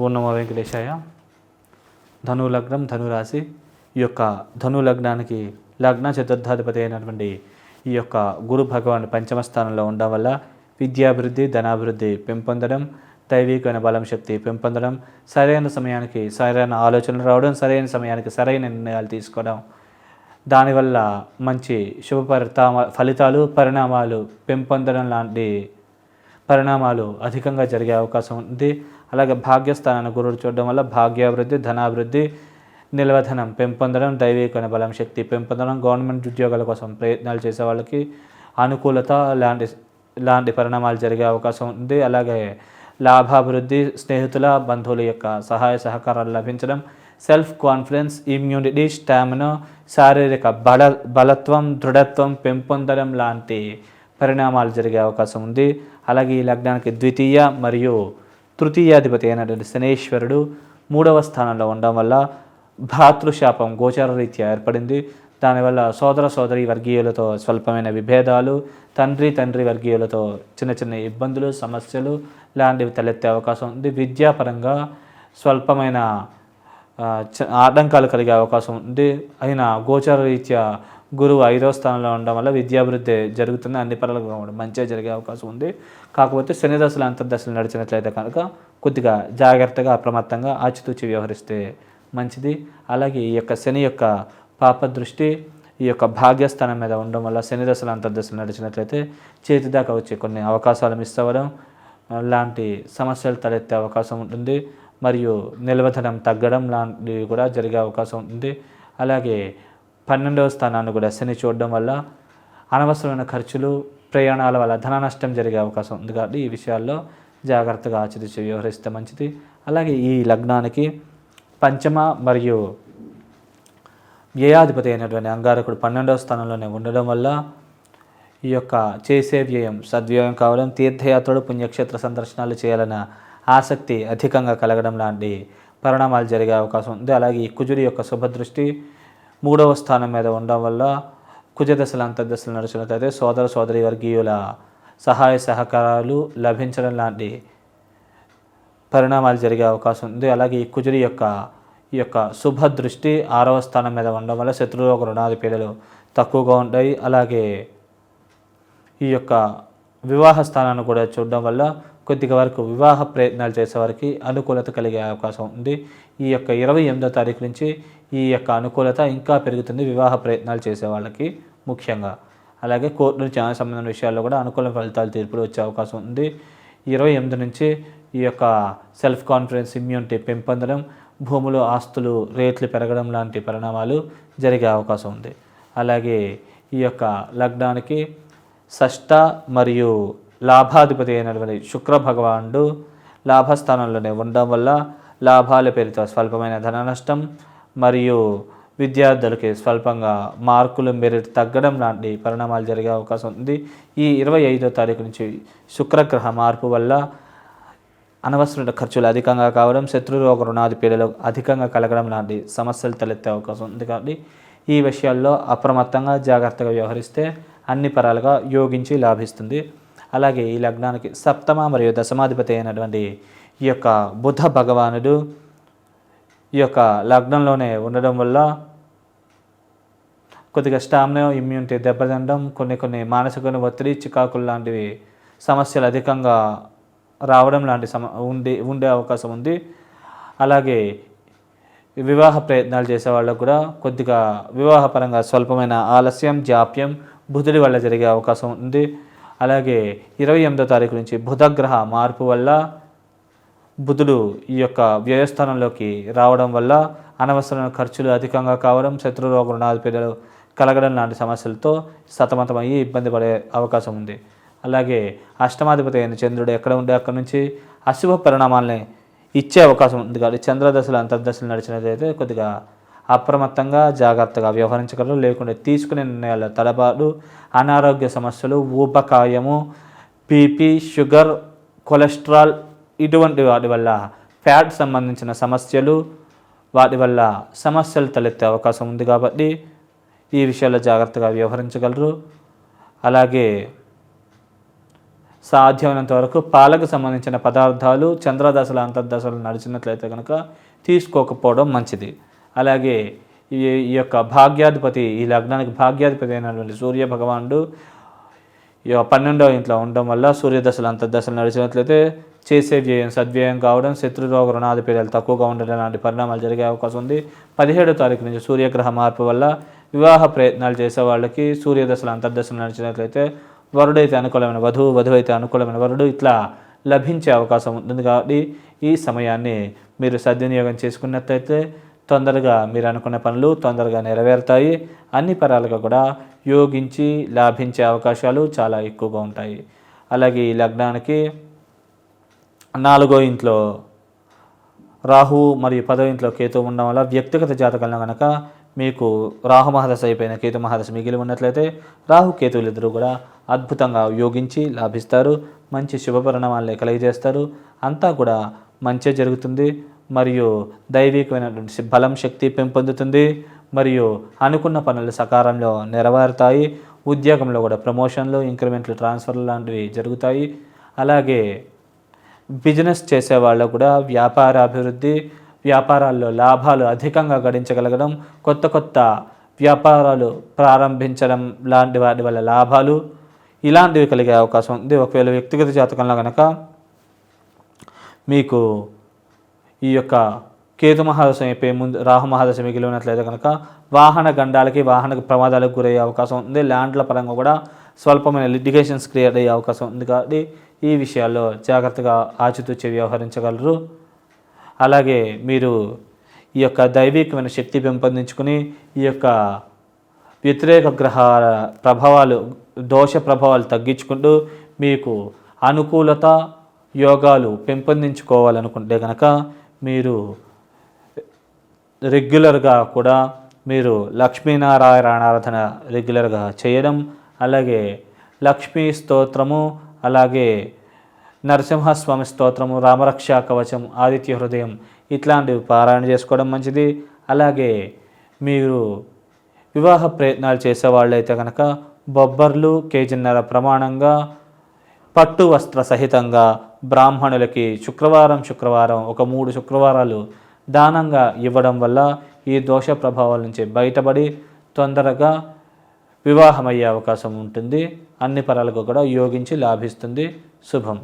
ఓం వెంకటేశాయ. ధను లగ్నం ధనురాశి ఈ యొక్క ధను లగ్నానికి లగ్న చతుర్థాధిపతి అయినటువంటి ఈ యొక్క గురు భగవాన్ పంచమ స్థానంలో ఉండడం వల్ల విద్యాభివృద్ధి ధనాభివృద్ధి పెంపొందడం దైవికమైన బలం శక్తి పెంపొందడం సరైన సమయానికి సరైన ఆలోచనలు రావడం సరైన సమయానికి సరైన నిర్ణయాలు తీసుకోవడం దానివల్ల మంచి శుభ పరితామ ఫలితాలు పరిణామాలు పెంపొందడం లాంటి పరిణామాలు అధికంగా జరిగే అవకాశం ఉంది. అలాగే భాగ్యస్థానాన్ని గురుడు చూడడం వల్ల భాగ్యాభివృద్ధి ధనాభివృద్ధి నిల్వధనం పెంపొందడం దైవికమైన బలం శక్తి పెంపొందడం గవర్నమెంట్ ఉద్యోగాల కోసం ప్రయత్నాలు చేసే వాళ్ళకి అనుకూలత లాంటి లాంటి పరిణామాలు జరిగే అవకాశం ఉంది. అలాగే లాభాభివృద్ధి స్నేహితుల బంధువుల యొక్క సహాయ సహకారాలు లభించడం సెల్ఫ్ కాన్ఫిడెన్స్ ఇమ్యూనిటీ స్టామినా శారీరక బల బలత్వం దృఢత్వం పెంపొందడం లాంటి పరిణామాలు జరిగే అవకాశం ఉంది. అలాగే ఈ లగ్నానికి ద్వితీయ మరియు తృతీయాధిపతి అయినటువంటి శనేశ్వరుడు మూడవ స్థానంలో ఉండడం వల్ల భ్రాతృశాపం గోచార రీత్యా ఏర్పడింది. దానివల్ల సోదర సోదరి వర్గీయులతో స్వల్పమైన విభేదాలు తండ్రి తండ్రి వర్గీయులతో చిన్న చిన్న ఇబ్బందులు సమస్యలు లాంటివి తలెత్తే అవకాశం ఉంది. విద్యాపరంగా స్వల్పమైన చ- ఆటంకాలు కలిగే అవకాశం ఉంది. అయినా గోచార రీత్యా గురువు ఐదవ స్థానంలో ఉండడం వల్ల విద్యాభివృద్ధి జరుగుతుంది అన్ని పనులుగా కూడా మంచిగా జరిగే అవకాశం ఉంది. కాకపోతే శని దశలు అంతర్దశలు నడిచినట్లయితే కనుక కొద్దిగా జాగ్రత్తగా అప్రమత్తంగా ఆచితూచి వ్యవహరిస్తే మంచిది. అలాగే ఈ యొక్క శని యొక్క పాప దృష్టి ఈ యొక్క భాగ్యస్థానం మీద ఉండడం వల్ల శని దశలు అంతర్దశలు నడిచినట్లయితే చేతి దాకా వచ్చే కొన్ని అవకాశాలు మిస్ అవ్వడం లాంటి సమస్యలు తలెత్తే అవకాశం ఉంటుంది. మరియు నిల్వధనం తగ్గడం లాంటివి కూడా జరిగే అవకాశం ఉంటుంది. అలాగే పన్నెండవ స్థానాన్ని కూడా శని చూడడం వల్ల అనవసరమైన ఖర్చులు ప్రయాణాల వల్ల ధన నష్టం జరిగే అవకాశం ఉంది కాబట్టి ఈ విషయాల్లో జాగ్రత్తగా ఆచరించి వ్యవహరిస్తే మంచిది. అలాగే ఈ లగ్నానికి పంచమ మరియు వ్యయాధిపతి అయినటువంటి అంగారకుడు పన్నెండవ స్థానంలోనే ఉండడం వల్ల ఈ యొక్క చేసే వ్యయం సద్వ్యయం కావడం తీర్థయాత్రలు పుణ్యక్షేత్ర సందర్శనాలు చేయాలన్న ఆసక్తి అధికంగా కలగడం లాంటి పరిణామాలు జరిగే అవకాశం ఉంది. అలాగే ఈ కుజుడి యొక్క శుభదృష్టి మూడవ స్థానం మీద ఉండడం వల్ల కుజదశలు అంతర్దశలు నడిచినట్లయితే సోదర సోదరి వర్గీయుల సహాయ సహకారాలు లభించడం లాంటి పరిణామాలు జరిగే అవకాశం ఉంది. అలాగే ఈ కుజుడి యొక్క ఈ యొక్క శుభ దృష్టి ఆరవ స్థానం మీద ఉండడం వల్ల శత్రురోగ రుణాది పీడలు తక్కువగా ఉంటాయి. అలాగే ఈ యొక్క వివాహ స్థానాన్ని కూడా చూడడం వల్ల కొద్దిగా వరకు వివాహ ప్రయత్నాలు చేసేవారికి అనుకూలత కలిగే అవకాశం ఉంది. ఈ యొక్క ఇరవై ఎనిమిదో తారీఖు నుంచి ఈ యొక్క అనుకూలత ఇంకా పెరుగుతుంది వివాహ ప్రయత్నాలు చేసే వాళ్ళకి ముఖ్యంగా. అలాగే కోర్టు నుంచి న్యాయ సంబంధం విషయాల్లో కూడా అనుకూల ఫలితాలు తీర్పులు వచ్చే అవకాశం ఉంది. ఇరవై ఎనిమిది నుంచి ఈ యొక్క సెల్ఫ్ కాన్ఫిడెన్స్ ఇమ్యూనిటీ పెంపొందడం భూములు ఆస్తులు రేట్లు పెరగడం లాంటి పరిణామాలు జరిగే అవకాశం ఉంది. అలాగే ఈ యొక్క లగ్నానికి షష్ట మరియు లాభాధిపతి అయినటువంటి శుక్ర భగవానుడు లాభస్థానంలోనే ఉండడం వల్ల లాభాల పేరుతో స్వల్పమైన ధన నష్టం మరియు విద్యార్థులకి స్వల్పంగా మార్కులు మెరిట్ తగ్గడం లాంటి పరిణామాలు జరిగే అవకాశం ఉంది. ఈ ఇరవై ఐదో తారీఖు నుంచి శుక్రగ్రహ మార్పు వల్ల అనవసరమైన ఖర్చులు అధికంగా కావడం శత్రురోగ రుణాది పీడలు అధికంగా కలగడం లాంటి సమస్యలు తలెత్తే అవకాశం ఉంది కాబట్టి ఈ విషయాల్లో అప్రమత్తంగా జాగ్రత్తగా వ్యవహరిస్తే అన్ని పరాలుగా యోగించి లాభిస్తుంది. అలాగే ఈ లగ్నానికి సప్తమ మరియు దశమాధిపతి అయినటువంటి ఈ యొక్క బుధ భగవానుడు ఈ యొక్క లగ్నంలోనే ఉండడం వల్ల కొద్దిగా స్టామినా ఇమ్యూనిటీ దెబ్బతినడం కొన్ని కొన్ని మానసిక ఒత్తిడి చికాకులు లాంటివి సమస్యలు అధికంగా రావడం లాంటి సమ ఉండే ఉండే అవకాశం ఉంది. అలాగే వివాహ ప్రయత్నాలు చేసే వాళ్ళకు కూడా కొద్దిగా వివాహపరంగా స్వల్పమైన ఆలస్యం జాప్యం బుధుడి వల్ల జరిగే అవకాశం ఉంది. అలాగే ఇరవై ఎనిమిదో తారీఖు నుంచి బుధగ్రహ మార్పు వల్ల బుధుడు ఈ యొక్క వ్యయస్థానంలోకి రావడం వల్ల అనవసరమైన ఖర్చులు అధికంగా కావడం శత్రురోగ రుణాలు పేదలు కలగడం లాంటి సమస్యలతో సతమతమయ్యి ఇబ్బంది పడే అవకాశం ఉంది. అలాగే అష్టమాధిపతి అయిన చంద్రుడు ఎక్కడ ఉంటే అక్కడి నుంచి అశుభ పరిణామాలని ఇచ్చే అవకాశం ఉంది. కాబట్టి చంద్రదశలు అంతర్దశలు నడిచినట్లయితే కొద్దిగా అప్రమత్తంగా జాగ్రత్తగా వ్యవహరించగలరు. లేకుంటే తీసుకునే నిర్ణయాల తడబాటు అనారోగ్య సమస్యలు ఊపకాయము బీపీ షుగర్ కొలెస్ట్రాల్ ఇటువంటి వాటి వల్ల ఫ్యాట్ సంబంధించిన సమస్యలు వాటి వల్ల సమస్యలు తలెత్తే అవకాశం ఉంది కాబట్టి ఈ విషయాల్లో జాగ్రత్తగా వ్యవహరించగలరు. అలాగే సాధ్యమైనంత వరకు పాలకు సంబంధించిన పదార్థాలు చంద్రదశల అంతర్దశలు నడిచినట్లయితే కనుక తీసుకోకపోవడం మంచిది. అలాగే ఈ ఈ యొక్క భాగ్యాధిపతి ఈ లగ్నానికి భాగ్యాధిపతి అయినటువంటి సూర్య భగవానుడు ఈ పన్నెండవ ఇంట్లో ఉండడం వల్ల సూర్యదశలు అంతర్దశలు నడిచినట్లయితే చేసే వ్యయం సద్వ్యయం కావడం శత్రురోగ రుణాధిపేదాలు తక్కువగా ఉండడం లాంటి పరిణామాలు జరిగే అవకాశం ఉంది. పదిహేడో తారీఖు నుంచి సూర్యగ్రహ మార్పు వల్ల వివాహ ప్రయత్నాలు చేసే వాళ్ళకి సూర్యదశలు అంతర్దశలు నడిచినట్లయితే వరుడైతే అనుకూలమైన వధువు వధువు అయితే అనుకూలమైన వరుడు ఇట్లా లభించే అవకాశం ఉంటుంది. కాబట్టి ఈ సమయాన్ని మీరు సద్వినియోగం చేసుకున్నట్లయితే తొందరగా మీరు అనుకున్న పనులు తొందరగా నెరవేరుతాయి. అన్ని పరాలుగా కూడా యోగించి లాభించే అవకాశాలు చాలా ఎక్కువగా ఉంటాయి. అలాగే ఈ లగ్నానికి నాలుగో ఇంట్లో రాహు మరియు పదో ఇంట్లో కేతు ఉండడం వల్ల వ్యక్తిగత జాతకంలో కనుక మీకు రాహు మహాదశ అయిపోయిన కేతు మహాదశ మిగిలి ఉన్నట్లయితే రాహు కేతువులు ఇద్దరు కూడా అద్భుతంగా యోగించి లాభిస్తారు. మంచి శుభ పరిణామాలే కలిగజేస్తారు. అంతా కూడా మంచి జరుగుతుంది. మరియు దైవికమైనటువంటి బలం శక్తి పెంపొందుతుంది. మరియు అనుకున్న పనులు సకాలంలో నెరవేరుతాయి. ఉద్యోగంలో కూడా ప్రమోషన్లు ఇంక్రిమెంట్లు ట్రాన్స్ఫర్లు లాంటివి జరుగుతాయి. అలాగే బిజినెస్ చేసేవాళ్ళు కూడా వ్యాపార అభివృద్ధి వ్యాపారాల్లో లాభాలు అధికంగా గడించగలగడం కొత్త కొత్త వ్యాపారాలు ప్రారంభించడం లాంటి వాటి వల్ల లాభాలు ఇలాంటివి కలిగే అవకాశం ఉంది. ఒకవేళ వ్యక్తిగత జాతకంలో కనుక మీకు ఈ యొక్క కేతు మహాదశం అయిపోయే ముందు రాహు మహాదశం మిగిలి ఉన్నట్లయితే కనుక వాహన గండాలకి వాహన ప్రమాదాలకు గురయ్యే అవకాశం ఉంది. ల్యాండ్ల పరంగా కూడా స్వల్పమైన లిటిగేషన్స్ క్రియేట్ అయ్యే అవకాశం ఉంది కాబట్టి ఈ విషయాల్లో జాగ్రత్తగా ఆచితూచి వ్యవహరించగలరు. అలాగే మీరు ఈ యొక్క దైవికమైన శక్తి పెంపొందించుకుని ఈ యొక్క వ్యతిరేక గ్రహాల ప్రభావాలు దోష ప్రభావాలు తగ్గించుకుంటూ మీకు అనుకూలత యోగాలు పెంపొందించుకోవాలనుకుంటే కనుక మీరు రెగ్యులర్గా కూడా మీరు లక్ష్మీనారాయణ ఆరాధన రెగ్యులర్గా చేయడం అలాగే లక్ష్మీ స్తోత్రము అలాగే నరసింహస్వామి స్తోత్రము రామరక్ష కవచం ఆదిత్య హృదయం ఇట్లాంటివి పారాయణ చేసుకోవడం మంచిది. అలాగే మీరు వివాహ ప్రయత్నాలు చేసేవాళ్ళైతే కనుక బొబ్బర్లు కేజీన్నర ప్రమాణంగా పట్టు వస్త్ర సహితంగా బ్రాహ్మణులకి శుక్రవారం శుక్రవారం ఒక మూడు శుక్రవారాలు దానంగా ఇవ్వడం వల్ల ఈ దోష ప్రభావాల నుంచి బయటపడి తొందరగా వివాహమయ్యే అవకాశం ఉంటుంది. అన్ని పరాలకు కూడా యోగించి లాభిస్తుంది. శుభం.